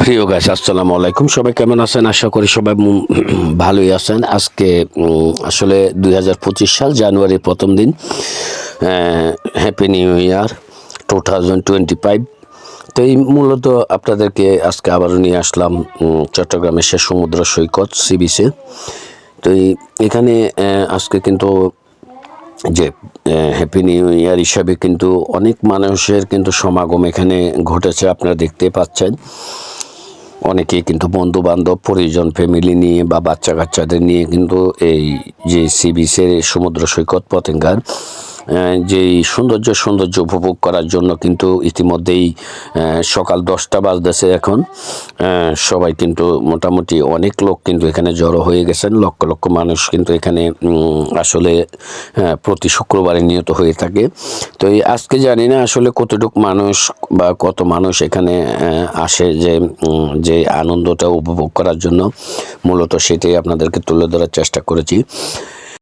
প্রিয় গাছ আসসালামু আলাইকুম। সবাই কেমন আছেন? আশা করি সবাই ভালোই আছেন। আজকে আসলে দু হাজার পঁচিশ সাল জানুয়ারির প্রথম দিন happy new year two thousand twenty five তো এই মূলত আপনাদেরকে আজকে আবারও নিয়ে আসলাম চট্টগ্রামের সে সমুদ্র সৈকত সি বিচে তো এখানে আজকে কিন্তু যে হ্যাপি নিউ ইয়ার হিসাবে কিন্তু অনেক মানুষের কিন্তু সমাগম এখানে ঘটেছে, আপনারা দেখতে পাচ্ছেন। অনেকেই কিন্তু বন্ধু বান্ধব পরিজন ফ্যামিলি নিয়ে বা বাচ্চা কাচ্চাদের নিয়ে কিন্তু এই যে সি বিচের সমুদ্র সৈকত পতেঙ্গার যে সৌন্দর্য সৌন্দর্য উপভোগ করার জন্য কিন্তু ইতিমধ্যেই সকাল দশটা বাজতেছে এখন। সবাই কিন্তু মোটামুটি অনেক লোক কিন্তু এখানে জড়ো হয়ে গেছেন। লক্ষ লক্ষ মানুষ কিন্তু এখানে আসলে প্রতি শুক্রবারে নিয়ত হয়ে থাকে। তো এই আজকে জানি না আসলে কতটুকু মানুষ বা কত মানুষ এখানে আসে যে যে আনন্দটা উপভোগ করার জন্য। মূলত সেটাই আপনাদেরকে তুলে ধরার চেষ্টা করেছি।